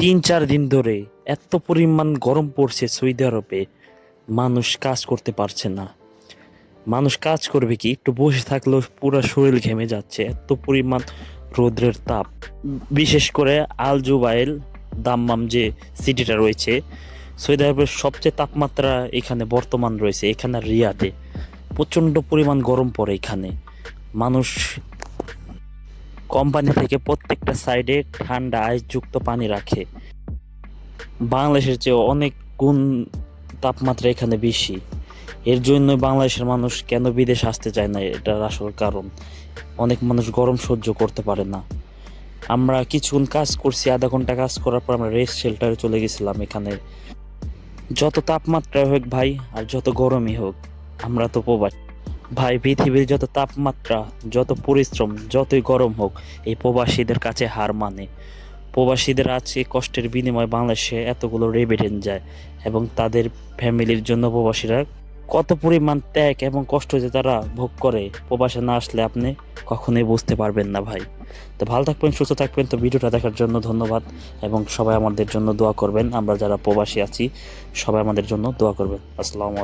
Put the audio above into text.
তিন চার দিন ধরে এত পরিমাণ গরম পড়ছে সৌদি আরবে, মানুষ কাজ করতে পারছে না। মানুষ কাজ করবে কি? একটু বসে থাকলেও পুরো শরীর ঘেমে যাচ্ছে, এত পরিমাণ রৌদ্রের তাপ। বিশেষ করে আল জুবাইল দাম্মাম যে সিটিটা রয়েছে, সৌদি আরবের সবচেয়ে তাপমাত্রা এখানে বর্তমান রয়েছে, এখানে রিয়াদে। প্রচণ্ড পরিমাণ গরম পড়ে এখানে। মানুষ কোম্পানি থেকে প্রত্যেকটা সাইডে ঠান্ডা আইসযুক্ত পানি রাখে। বাংলাদেশের চেয়ে অনেক গুণ তাপমাত্রা এখানে বেশি। এর জন্যই বাংলাদেশের মানুষ কেন বিদেশ আসতে চায় না? এটার আসল কারণ। অনেক মানুষ গরম সহ্য করতে পারে না। আমরা কিছুক্ষণ কাজ করছি, আধা ঘণ্টা কাজ করার পর আমরা রেস্ট শেল্টারে চলে গেছিলাম এখানে। যত তাপমাত্রা হোক ভাই, আর যত গরমই হোক, আমরা তো প্রবাস। ভাই, পৃথিবীর যত তাপমাত্রা, যত পরিশ্রম, যতই গরম হোক, এই প্রবাসীদের কাছে হার মানে। প্রবাসীদের আছে কষ্টের বিনিময়ে বাংলাদেশে এতগুলো রেভিডেন্ট যায় এবং তাদের ফ্যামিলির জন্য প্রবাসীরা কত পরিমাণ ত্যাগ এবং কষ্ট যে তারা ভোগ করে, প্রবাসে না আসলে আপনি কখনোই বুঝতে পারবেন না ভাই। তো ভালো থাকবেন, সুস্থ থাকবেন। তো ভিডিওটা দেখার জন্য ধন্যবাদ এবং সবাই আমাদের জন্য দোয়া করবেন। আমরা যারা প্রবাসী আছি, সবাই আমাদের জন্য দোয়া করবেন। আসসালামু আলাইকুম।